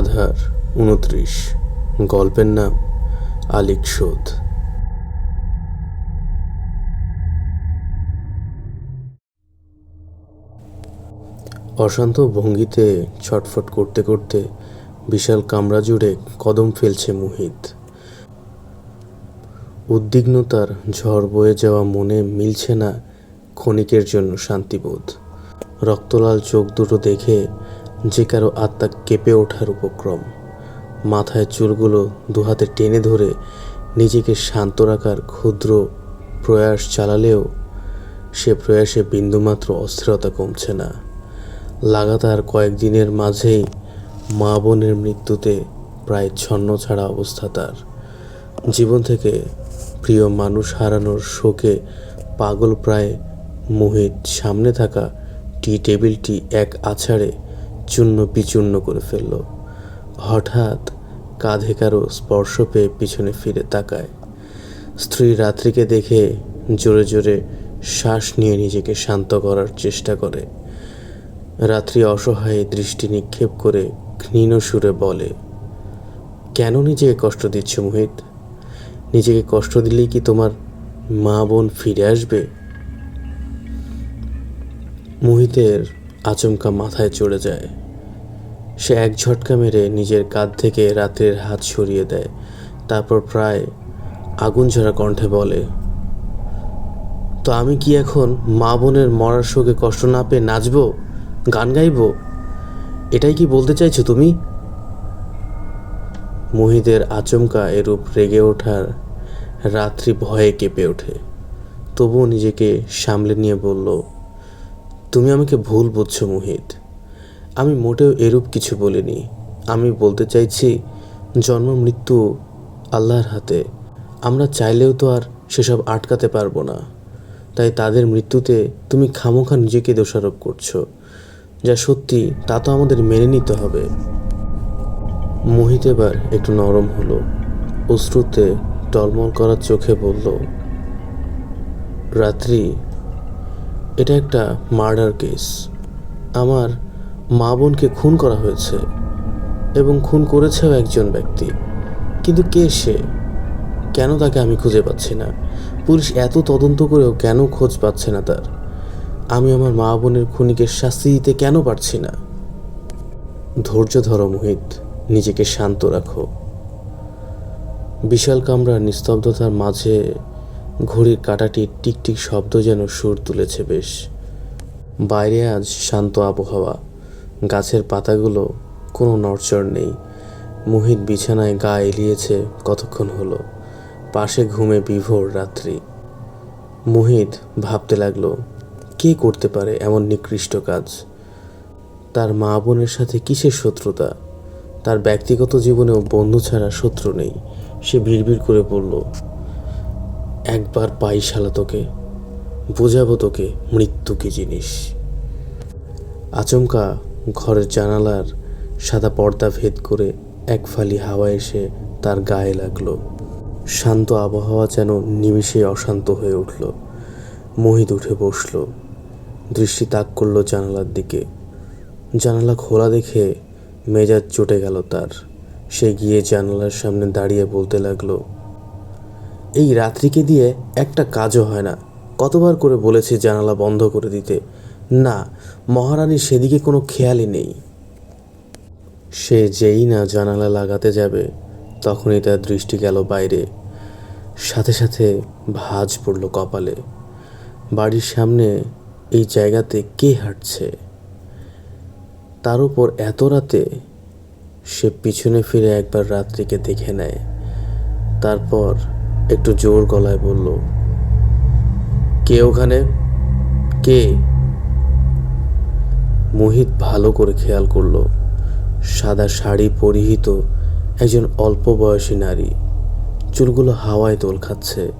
আধার উনত্রিশ। গল্পের নাম আলিক শোধ। অশান্ত ভঙ্গিতে ছটফট করতে করতে বিশাল কামরা জুড়ে কদম ফেলছে মুহিত। উদ্বিগ্নতার ঝড় বয়ে যাওয়া মনে মিলছে না ক্ষণিকের জন্য শান্তিবোধ। রক্তলাল চোখ দুটো দেখে যে কারও আত্মা কেঁপে ওঠার উপক্রম। মাথায় চুলগুলো দুহাতে টেনে ধরে নিজেকে শান্ত রাখার ক্ষুদ্র প্রয়াস চালালেও সে প্রয়াসে বিন্দুমাত্র অস্থিরতা কমছে না। লাগাতার কয়েকদিনের মাঝেই মা বোনের মৃত্যুতে প্রায় ছন্ন ছাড়া অবস্থা তার। জীবন থেকে প্রিয় মানুষ হারানোর শোকে পাগল প্রায় মোহিত সামনে থাকা টি টেবিলটি এক আছাড়ে চূর্ণ বিচূর্ণ করে ফেলল। হঠাৎ কাঁধে কারও স্পর্শ পেয়ে পিছনে ফিরে তাকায়। স্ত্রী রাত্রিকে দেখে জোরে জোরে শ্বাস নিয়ে নিজেকে শান্ত করার চেষ্টা করে। রাত্রি অসহায় দৃষ্টি নিক্ষেপ করে ঘৃণ সুরে বলে, কেন নিজেকে কষ্ট দিচ্ছ মোহিত? নিজেকে কষ্ট দিলেই কি তোমার মা বোন ফিরে আসবে? মোহিতের আচমকা মাথায় চড়ে যায়। সে এক ঝটকা মেরে নিজের কাঁধ থেকে রাত্রের হাত সরিয়ে দেয়। তারপর প্রায় আগুন ঝরা কণ্ঠে বলে, তো আমি কি এখন মা বোনের মরার শোকে কষ্ট না পেয়ে নাচবো, গান গাইবো? এটাই কি বলতে চাইছো তুমি? মোহিদের আচমকা এরূপ রেগে ওঠার রাত্রি ভয়ে কেঁপে ওঠে। তবুও নিজেকে সামলে নিয়ে বলল, তুমি আমাকে ভুল বুঝছ মোহিত। আমি মোটেও এরূপ কিছু বলিনি। আমি বলতে চাইছি, জন্ম, মৃত্যু আল্লাহর হাতে। আমরা চাইলেও তো আর সেসব আটকাতে পারব না। তাই তাদের মৃত্যুতে তুমি খামোখা নিজেকে দোষারোপ করছ। যা সত্যি, তা তো আমাদের মেনে নিতে হবে। মোহিত এবার একটু নরম হলো। অশ্রুতে টলমল করার চোখে বলল, রাত্রি, এটা একটা মার্ডার কেস। আমার মা বোনকে খুন করা হয়েছে এবং খুন করেছেও একজন ব্যক্তি। কিন্তু কে সে? কেন তাকে আমি খুঁজে পাচ্ছি না? পুলিশ এত তদন্ত করেও কেন খোঁজ পাচ্ছে না তার? আমি আমার মা বোনের খুনিকে শাস্তি দিতে কেন পারছি না? ধৈর্য ধরো মোহিত, নিজেকে শান্ত রাখো। বিশাল কামরার নিস্তব্ধতার মাঝে ঘড়ির কাঁটাটির টিকটিক শব্দ যেন সুর তুলেছে বেশ। বাইরে আজ শান্ত আবহাওয়া। গাছের পাতাগুলো কোনো নড়চড় নেই। মোহিত বিছানায় গা এলিয়েছে কতক্ষণ হলো। পাশে ঘুমে বিভোর রাত্রি। মোহিত ভাবতে লাগল, কে করতে পারে এমন নিকৃষ্ট কাজ? তার মা বোনের সাথে কিসের শত্রুতা? তার ব্যক্তিগত জীবনেও বন্ধু ছাড়া শত্রু নেই। সে ভিড় করে বলল, একবার পাই শালা তোকে। বোঝাবো তোকে মৃত্যু কি জিনিস? আচমকা ঘরের জানালার সাদা পর্দা ভেদ করে এক ফালি হাওয়া এসে তার গায়ে লাগল। শান্ত আবহাওয়া যেন নিমিষে অশান্ত হয়ে উঠল। মোহিত উঠে বসল। দৃষ্টি তাক করল জানালার দিকে। জানালা খোলা দেখে মেজাজ চটে গেল তার। সে গিয়ে জানালার সামনে দাঁড়িয়ে বলতে লাগল, এই রাত্রিকে দিয়ে একটা কাজও হয় না। কতবার করে বলেছি জানালা বন্ধ করে দিতে। না মহারানীর সেদিকে কোনো খেয়ালই নেই। সে যেই না জানালা লাগাতে যাবে, তখনই তার দৃষ্টি গেল বাইরে। সাথে সাথে ভাঁজ পড়ল কপালে। বাড়ির সামনে এই জায়গাতে কে হাঁটছে? তার উপর এত রাতে সে পিছনে ফিরে একবার রাত্রিকে দেখে নেয়। তারপর একটু জোর গলায় বলল, কে ওখানে? কে? মোহিত ভালো করে খেয়াল করল। সাদা শাড়ি পরিহিত একজন অল্প বয়সী নারী। চুলগুলো হাওয়ায় দোল খাচ্ছে।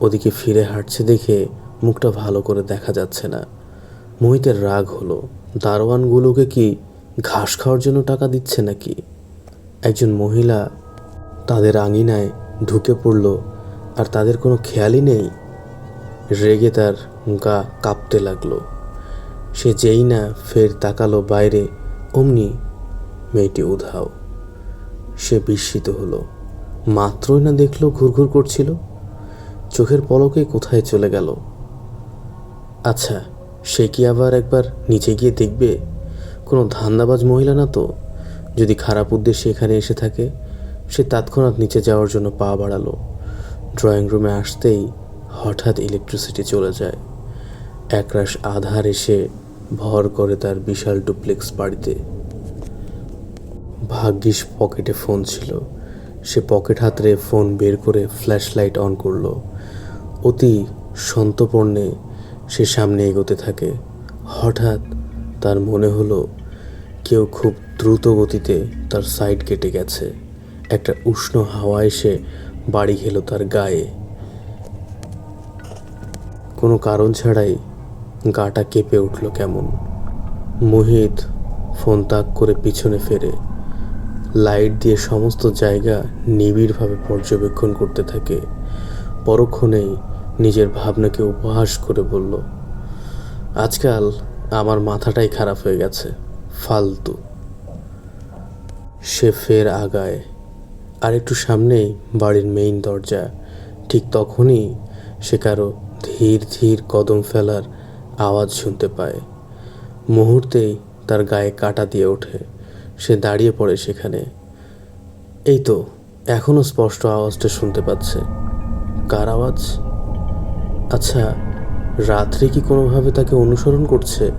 ওদিকে ফিরে হাঁটছে দেখে মুখটা ভালো করে দেখা যাচ্ছে না। মোহিতের রাগ হলো, দারোয়ানগুলোকে কি ঘাস খাওয়ার জন্য টাকা দিচ্ছে নাকি? একজন মহিলা তাদের আঙিনায় ঢুকে পড়ল, আর তাদের কোনো খেয়ালই নেই। রেগে তার গা কাঁপতে লাগল। সে যেই না ফের তাকালো বাইরে, অমনি মেয়েটি উধাও। সে বিস্মিত হলো। মাত্রই না দেখল ঘুরঘুর করছিল। চোখের পলকে কোথায় চলে গেল? আচ্ছা সে কি আবার একবার নিচে গিয়ে দেখবে? কোনো ধান্দাবাজ মহিলা না তো? যদি খারাপ উদ্দেশ্যে এখানে এসে থাকে, সে তৎক্ষণাৎ নিচে যাওয়ার জন্য পা বাড়ালো। ড্রয়িং রুমে আসতেই হঠাৎ ইলেকট্রিসিটি চলে যায়। একরাশ আধার এসে ভর করে তার বিশাল ডুপ্লেক্স বাড়িতে। ভাগ্যিস পকেটে ফোন ছিল। সে পকেট হাতড়ে ফোন বের করে ফ্ল্যাশ লাইট অন করল। অতি সন্তপর্ণে সে সামনে এগোতে থাকে। হঠাৎ তার মনে হলো, কেউ খুব দ্রুত গতিতে তার সাইড কেটে গেছে। একটা উষ্ণ হাওয়া এসে বাড়ি খেলো তার গায়ে। কোনো কারণ ছাড়াই গাটা কেঁপে উঠল কেমন। মোহিত ফোন তাক করে পিছনে ফেরে। লাইট দিয়ে সমস্ত জায়গা নিবিড়ভাবে পর্যবেক্ষণ করতে থাকে। পরক্ষণেই নিজের ভাবনাকে উপহাস করে বলল, আজকাল আমার মাথাটাই খারাপ হয়ে গেছে, ফালতু। সে ফের আগায়। আর একটু সামনেই বাড়ির মেইন দরজা। ঠিক তখনই সে কারও ধীর ধীর কদম ফেলার আওয়াজ শুনতে পায়। মুহূর্তেই তার গায়ে কাটা দিয়ে ওঠে। সে দাঁড়িয়ে পড়ে সেখানে। এই তো এখনও স্পষ্ট আওয়াজটা শুনতে পাচ্ছে। কার আওয়াজ? আচ্ছা রাত্রি কি কোনোভাবে তাকে অনুসরণ করছে?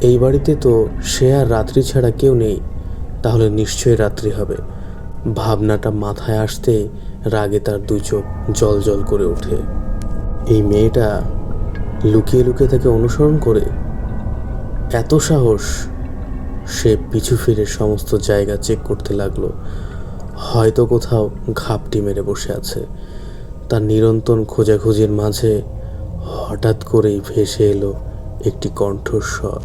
এই বাড়িতে তো সে আর রাত্রি ছাড়া কেউ নেই। তাহলে নিশ্চয়ই রাত্রি হবে। ভাবনাটা মাথায় আসতে রাগে তার দুই চোখ জল জল করে ওঠে। এই মেয়েটা লুকিয়ে লুকিয়ে তাকে অনুসরণ করে, এত সাহস সে পিছু ফিরে সমস্ত জায়গা চেক করতে লাগল। হয়তো কোথাও ঘাপটি মেরে বসে আছে। তার নিরন্তর খোঁজাখুঁজির মাঝে হঠাৎ করেই ভেসে এলো একটি কণ্ঠস্বর।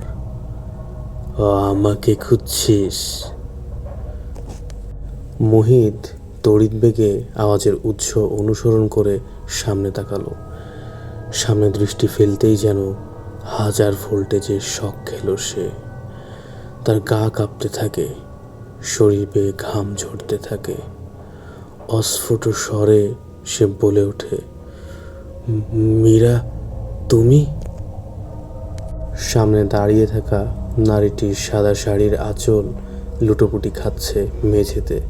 আমাকে খুঁজছিস? মোহিত তড়িৎ বেগে আওয়াজের উৎস অনুসরণ করে সামনে তাকালো। সামনে দৃষ্টি ফেলতেই যেন হাজার ভোল্টেজের শখ খেলো সে। তার গা কাঁপতে থাকে, শরীর ঘাম ঝরতে থাকে। অস্ফুট স্বরে সে বলে ওঠে, মীরা, তুমি? সামনে দাঁড়িয়ে থাকা নারীটির সাদা শাড়ির আঁচল লুটোপুটি খাচ্ছে মেঝেতে।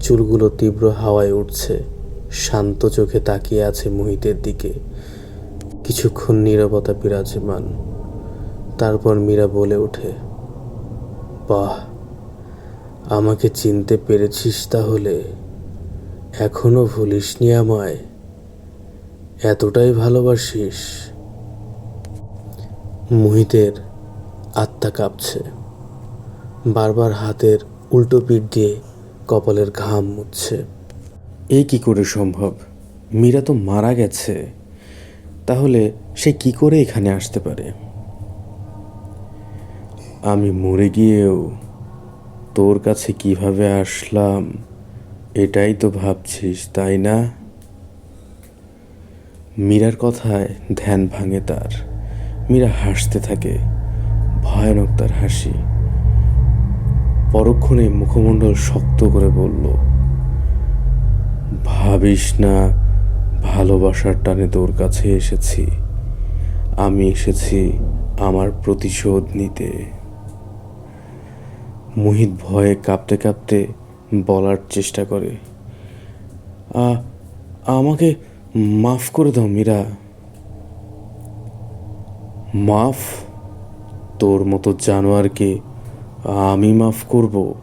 চুলগুলো তীব্র হাওয়ায় উঠছে, শান্ত চোখে তাকিয়ে আছে মোহিতের দিকে। কিছুক্ষণ নীরবতা বিরাজমান। তারপর মীরা বলে ওঠে, বাহ, আমাকে চিনতে পেরেছিস তাহলে। এখনও ভুলিসনি আমায়। এতটাই ভালোবাসিস। মোহিতের আত্মা কাঁপছে। বারবার হাতের উল্টো পিঠ দিয়ে কপালের ঘাম মুছছে। এ কি করে সম্ভব? মীরা তো মারা গেছে। তাহলে সে কি করে এখানে আসতে পারে? আমি মরে গিয়েও তোর কাছে কীভাবে আসলাম? এটাই তো ভাবছিস, তাই না? মীরার কথায় ধ্যান ভাঙে তার। মীরা হাসতে থাকে, ভয়ানক তার হাসি। পরক্ষণে মুখমণ্ডল শক্ত করে বলল, ভাবিস না ভালোবাসার টানে তোর কাছে এসেছি। আমি এসেছি আমার প্রতিশোধ নিতে। মুহিত ভয়ে কাঁপতে কাঁপতে বলার চেষ্টা করে। আমাকে মাফ করে দাও মীরা। মাফ? তোর মতো জানোয়ারকে আমি মাফ করব।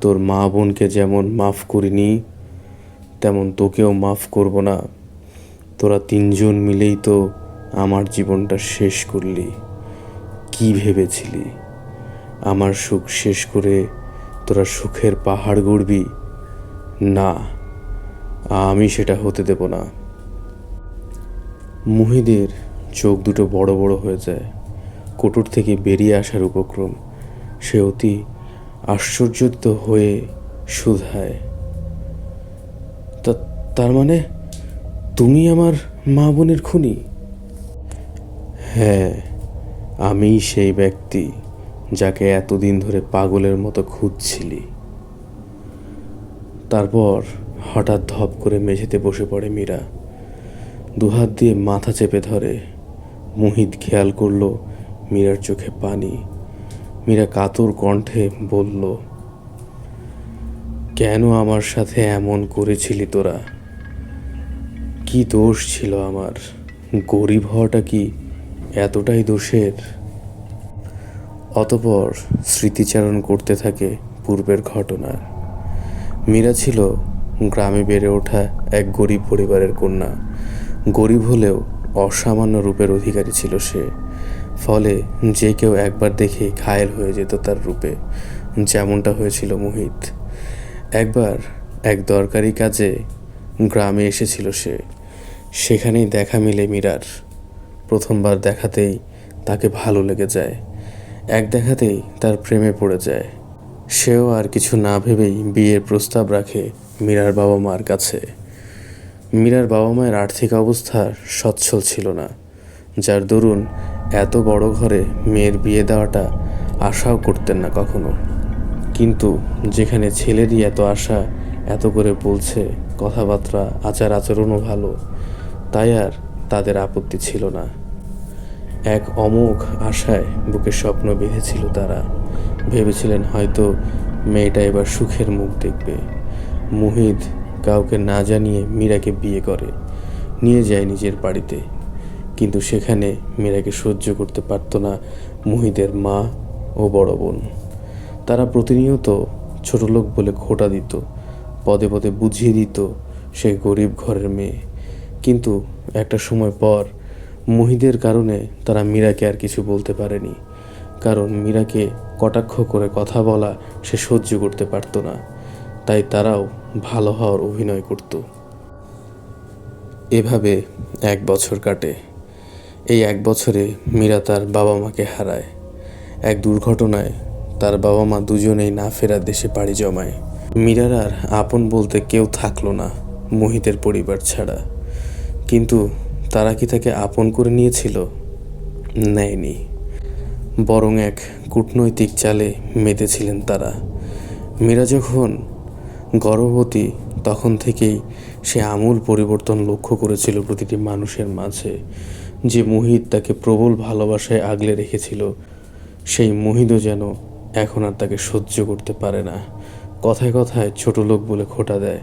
তোর মা বোনকে যেমন মাফ করিনি তেমন তোকেও মাফ করব না। তোরা তিনজন মিলেই তো আমার জীবনটা শেষ করলি। কি ভেবেছিলি? আমার সুখ শেষ করে তোরা সুখের পাহাড় গড়বি? না, আমি সেটা হতে দেব না। মুহিদের চোখ দুটো বড় বড় হয়ে যায়। কোটর থেকে বেরিয়ে আসার উপক্রম সে অতি আশ্চর্যিত হয়ে শুধায় তা, তার মানে তুমি আমার মা বোনের খুনি? হ্যাঁ আমি সেই ব্যক্তি যাকে এতদিন ধরে পাগলের মতো খুঁজছিলি। তারপর হঠাৎ ধপ করে মেঝেতে বসে পড়ে মীরা। দুহাত দিয়ে মাথা চেপে ধরে। মুহিত খেয়াল করল মীরার চোখে পানি। মীরা কাতর কণ্ঠে বলল কেন আমার সাথে এমন করেছিলি তোরা? কি দোষ ছিল আমার? গরিব হওয়াটা কি এতটাই দোষের? অতপর স্মৃতিচারণ করতে থাকে পূর্বের ঘটনার মীরা ছিল গ্রামে বেড়ে ওঠা এক গরিব পরিবারের কন্যা। গরিব হলেও অসামান্য রূপের অধিকারী ছিল সে। ফলে যে কেউ একবার দেখে ঘায়েল হয়ে যেত তার রূপে, যেমনটা হয়েছিল মোহিত। একবার এক দরকারি কাজে গ্রামে এসেছিল সে। সেখানেই দেখা মিলে মীরার। প্রথমবার দেখাতেই তাকে ভালো লেগে যায়। এক দেখাতেই তার প্রেমে পড়ে যায়। সেও আর কিছু না ভেবেই বিয়ের প্রস্তাব রাখে মীরার বাবা মার কাছে। মীরার বাবা মায়ের আর্থিক অবস্থা সচ্ছল ছিল না, যার দরুন এত বড় ঘরে মেয়ের বিয়ে দেওয়াটা আশাও করতেন না কখনো। কিন্তু যেখানে ছেলেরই এত আশা, এত করে বলছে, কথাবার্তা, আচার আচরণও ভালো, তাই আর তাদের আপত্তি ছিল না। এক অমোঘ আশায় বুকে স্বপ্ন বেঁধেছিল তারা। ভেবেছিলেন হয়তো মেয়েটা এবার সুখের মুখ দেখবে। মুহিত কাউকে না জানিয়ে মীরাকে বিয়ে করে, নিয়ে যায় নিজের বাড়িতে। কিন্তু সেখানে মীরাকে সহ্য করতে পারত না মুহিতের মা ও বড় বোন। তারা প্রতিনিয়ত ছোট লোক বলে খোটা দিত, পদে পদে বুঝিয়ে দিত সেই গরিব ঘরের মেয়ে। কিন্তু একটা সময় পর মহিদের কারণে তারা মীরাকে আর কিছু বলতে পারেনি, কারণ মীরাকে কটাক্ষ করে কথা বলা সে সহ্য করতে পারত না, তাই তারাও ভালো হওয়ার অভিনয় করত। এভাবে এক বছর কাটে। এই এক বছরে মীরা তার বাবা মাকে হারায়। এক দুর্ঘটনায় তার বাবা মা দুজনেই না ফেরা দেশে পাড়ি জমায়। মীরার আর আপন বলতে কেউ থাকল না, মোহিতের পরিবার ছাড়া। কিন্তু তারা কি তাকে আপন করে নিয়েছিল? নেয়নি। বরং এক কূটনৈতিক চালে মেতেছিলেন তারা। মীরা যখন গর্ভবতী, তখন থেকেই সে আমূল পরিবর্তন লক্ষ্য করেছিল প্রতিটি মানুষের মাঝে। যে মোহিত তাকে প্রবল ভালোবাসায় আগলে রেখেছিল, সেই মোহিতও যেন এখন আর তাকে সহ্য করতে পারে না। কথায় কথায় ছোট লোক বলে খোটা দেয়।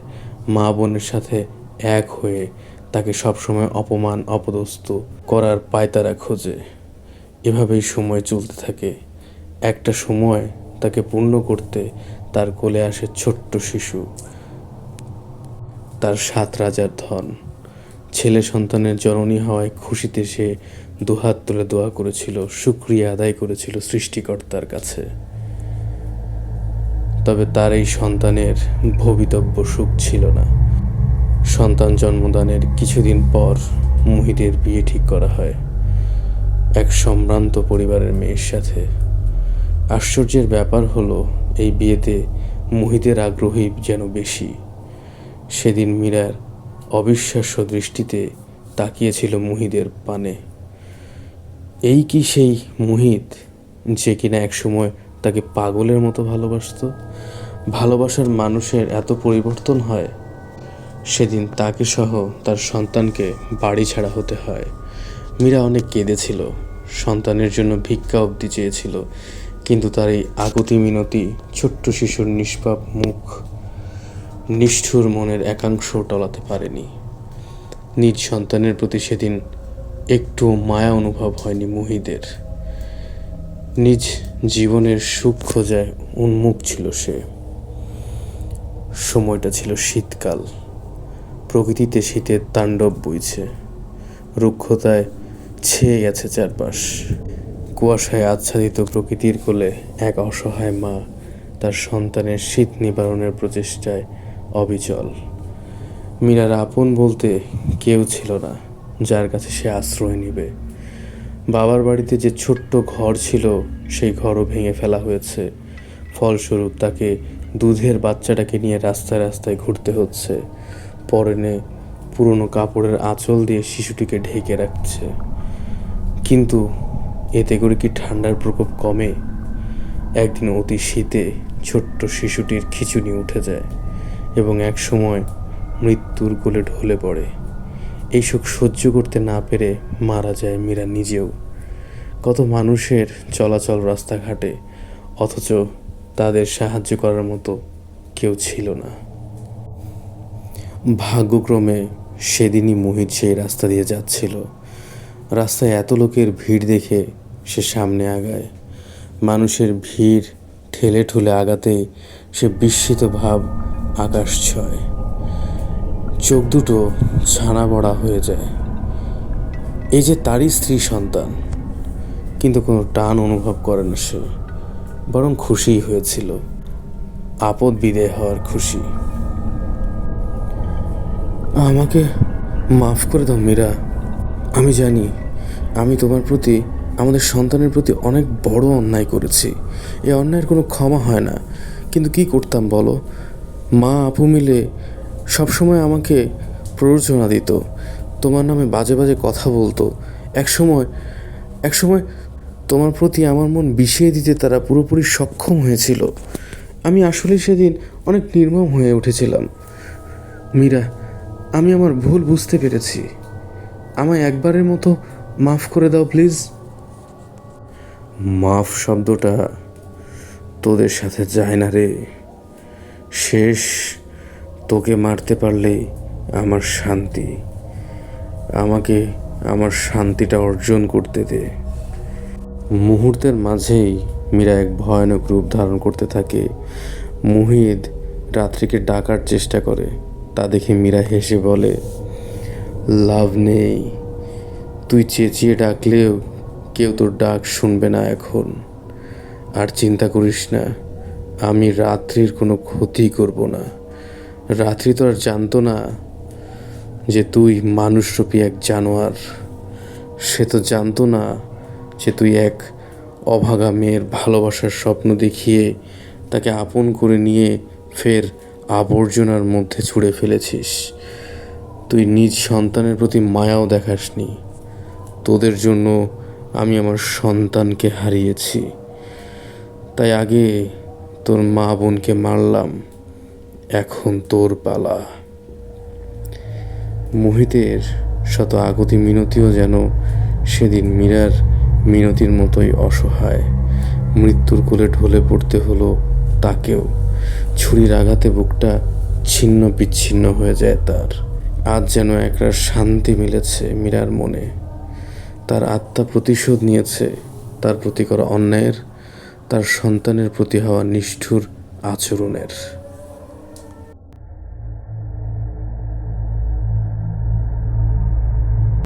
মা বোনের সাথে এক হয়ে তাকে সবসময় অপমান, অপদস্থ করার পায়তারা খোঁজে। এভাবেই সময় চলতে থাকে। একটা সময় তাকে পূর্ণ করতে তার কোলে আসে ছোট্ট শিশু। তার সাত রাজার ধন। ছেলে সন্তানের জননী হওয়ায় খুশিতে সে দুহাত তুলে দোয়া করেছিল সুক্রিয়া আদায় করেছিল সৃষ্টিকর্তার কাছে। তবে তার এই সন্তানের ভবিতব্য সুখ ছিল না। সন্তান জন্মদানের কিছুদিন পর মুহিতের বিয়ে ঠিক করা হয় এক সম্ভ্রান্ত পরিবারের মেয়ের সাথে। আশ্চর্যের ব্যাপার হলো, এই বিয়েতে মুহিতের আগ্রহী যেন বেশি। সেদিন মীরার অবিশ্বাস্য দৃষ্টিতে তাকিয়েছিল মুহিদের পানে। এই কি সেই মুহিত যে কিনা একসময় তাকে পাগলের মতো ভালোবাসত। ভালোবাসার মানুষের এত পরিবর্তন হয়, সেদিন তাকে সহ তার সন্তানকে বাড়ি ছাড়া হতে হয়। মীরা অনেক কেঁদেছিল, সন্তানের জন্য ভিক্ষা অবধি চেয়েছিল, কিন্তু তার এই আগতি মিনতি, ছোট্ট শিশুর নিষ্পাপ মুখ নিষ্ঠুর মনের একাংশ টলাতে পারেনি। নিজ সন্তানের প্রতি সেদিন একটু মায়া অনুভব হয়নি মুহিদের। নিজ জীবনের সুখ খোঁজায় উন্মুখ ছিল সে। সময়টা ছিল শীতকাল। প্রকৃতিতে শীতের তাণ্ডব বইছে। রুক্ষতায় ছেয়ে গেছে চারপাশ। কুয়াশায় আচ্ছাদিত প্রকৃতির কোলে এক অসহায় মা তার সন্তানের শীত নিবারণের প্রচেষ্টায় অবিচল। মীরার আপন বলতে কেউ ছিল না, যার কাছে সে আশ্রয় নেবে। বাবার বাড়িতে যে ছোট্ট ঘর ছিল, সেই ঘরও ভেঙে ফেলা হয়েছে। ফলস্বরূপ তাকে দুধের বাচ্চাটাকে নিয়ে রাস্তায় রাস্তায় ঘুরতে হচ্ছে। পরনে পুরনো কাপড়ের আঁচল দিয়ে শিশুটিকে ঢেকে রাখছে। কিন্তু এতে করে কি ঠান্ডার প্রকোপ কমে? একদিন অতি শীতে ছোট্ট শিশুটির খিচুনি উঠে যায় এবং এক সময় মৃত্যুর কোলে ঢলে পড়ে। এই শোক সহ্য করতে না পেরে মারা যায় মীরা নিজেও। কত মানুষের চলাচল রাস্তাঘাটে, অথচ তাদের সাহায্য করার মতো কেউ ছিল না। ভাগ্যক্রমে সেদিনই মোহিত সেই রাস্তা দিয়ে যাচ্ছিল। রাস্তায় এত লোকের ভিড় দেখে সে সামনে আগায়। মানুষের ভিড় ঠেলে ঠুলে আগাতেই সে বিস্মিত ভাব আকাশ ছয়। চোখ দুটো ছানা বড়া হয়ে যায়। এই যে তারই স্ত্রী সন্তান, কিন্তু কোনো টান অনুভব করে না সে, বরং খুশিই হয়েছিল। আপদ বিদেয় হওয়ার খুশি। আমাকে মাফ করে দাও মীরা। আমি জানি, আমি তোমার প্রতি, আমাদের সন্তানের প্রতি অনেক বড় অন্যায় করেছি। এই অন্যায়ের কোনো ক্ষমা হয় না। কিন্তু কি করতাম বলো? মা আপু মিলে সবসময় আমাকে প্ররোচনা দিত। তোমার নামে বাজে বাজে কথা বলতো। এক সময় এক সময় তোমার প্রতি আমার মন বিষিয়ে দিতে তারা পুরোপুরি সক্ষম হয়েছিল। আমি আসলে সেদিন অনেক নির্মম হয়ে উঠেছিলাম। মীরা, আমি আমার ভুল বুঝতে পেরেছি। আমায় একবারের মতো মাফ করে দাও, প্লিজ। মাফ শব্দটা তোদের সাথে যায় না রে। শেষ তোকে মারতে পারলে আমার শান্তি। আমাকে আমার শান্তিটা অর্জন করতে দে। মুহূর্তের মাঝেই মীরা এক ভয়ানক রূপ ধারণ করতে থাকে। মুহিদ রাত্রিকে ডাকার চেষ্টা করে। তা দেখে মীরা হেসে বলে, লাভ নেই। তুই চেঁচিয়ে ডাকলেও কেউ তোর ডাক শুনবে না এখন। আর চিন্তা করিস না, আমি রাত্রির কোনো ক্ষতি করব না। রাত্রি তো আর জানতো না যে তুই মানুষরূপী এক জানোয়ার। সে তো জানতো না যে তুই এক অভাগা মেয়ের ভালোবাসার স্বপ্ন দেখিয়ে তাকে আপন করে নিয়ে ফের আবর্জনার মধ্যে ছুঁড়ে ফেলেছিস। তুই নিজ সন্তানের প্রতি মায়াও দেখাসনি। তোদের জন্য আমি আমার সন্তানকে হারিয়েছি। তাই আগে তোর মা বোনকে মারলাম। এখন তোর পালা। মোহিতের শত আগতি মিনতিও যেন সেদিন মীরার মিনতির মতোই অসহায়। মৃত্যুর কোলে ঢলে পড়তে হলো তাকেও। ছুরির আঘাতে বুকটা ছিন্ন বিচ্ছিন্ন হয়ে যায় তার। আজ যেন একটা শান্তি মিলেছে মীরার মনে। তার আত্মা প্রতিশোধ নিয়েছে, তার প্রতি করা অন্যায়ের, তার সন্তানের প্রতি হওয়া নিষ্ঠুর আচরণের।